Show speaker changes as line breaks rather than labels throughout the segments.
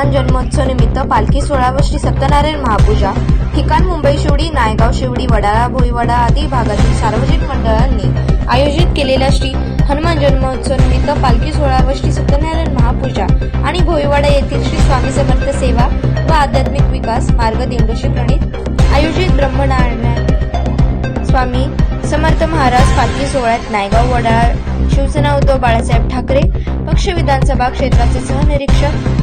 हनुमान जन्मोत्सव निमित्त पालखी सोहळा व श्री सत्यनारायण महापूजा. ठिकाण मुंबई शिवडी नायगाव शिवडी वडाळा भोईवाडा आदी भागातील सार्वजनिक मंडळांनी आयोजित केलेल्या श्री हनुमान जन्मोत्सव निमित्त पालखी सोहळा व श्री सत्यनारायण महापूजा आणि भोईवाडा येथील श्री स्वामी समर्थ सेवा व आध्यात्मिक विकास मार्ग दिंडोशी प्रणित आयोजित ब्रह्मनारायण स्वामी समर्थ महाराज पालखी सोहळ्यात नायगाव वडाळ शिवसेना उद्धव बाळासाहेब ठाकरे पक्ष विधानसभा क्षेत्राचे सहनिरीक्षक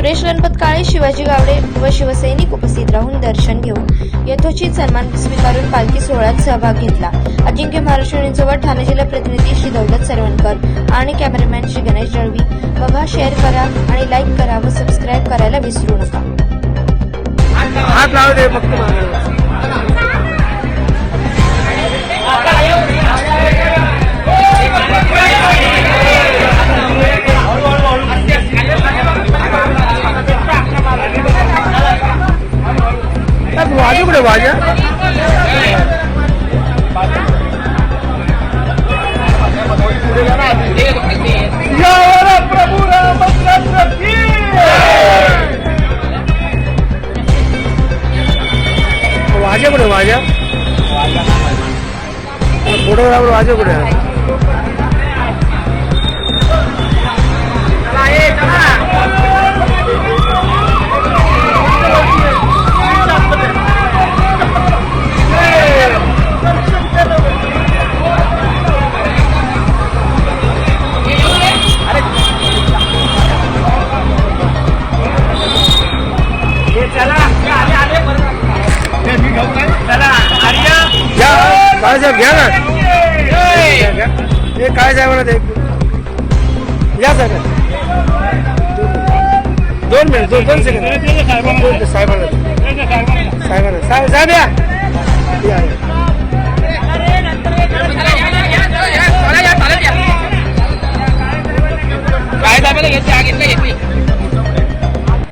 सुरेश गणपत काळे शिवाजी गावडे व शिवसैनिक उपस्थित राहून दर्शन घेऊन यथोचित सन्मान स्वीकारून पालखी सोहळ्यात सहभाग घेतला. अजिंक्य महाराष्ट्र ठाणे जिल्हा प्रतिनिधी श्री दौलत सरवणकर आणि कॅमेरामॅन श्री गणेश जळवी. बघा शेअर करा आणि लाईक करा व सबस्क्राईब करायला विसरू नका.
त्यात वाजू? कुठे वाजा यावरा प्रभू रामचंद्र की वाजा कुठे वाजा? फोटोग्राफर वाजा कुठे घ्या. बाळासाहेब घ्या ना. हे काय साहेब म्हणत आहे? या साहेब. दोन मिनिट दोन दोन सेकंद. साहेबांना. साहेबांना. साहेब साहेब या.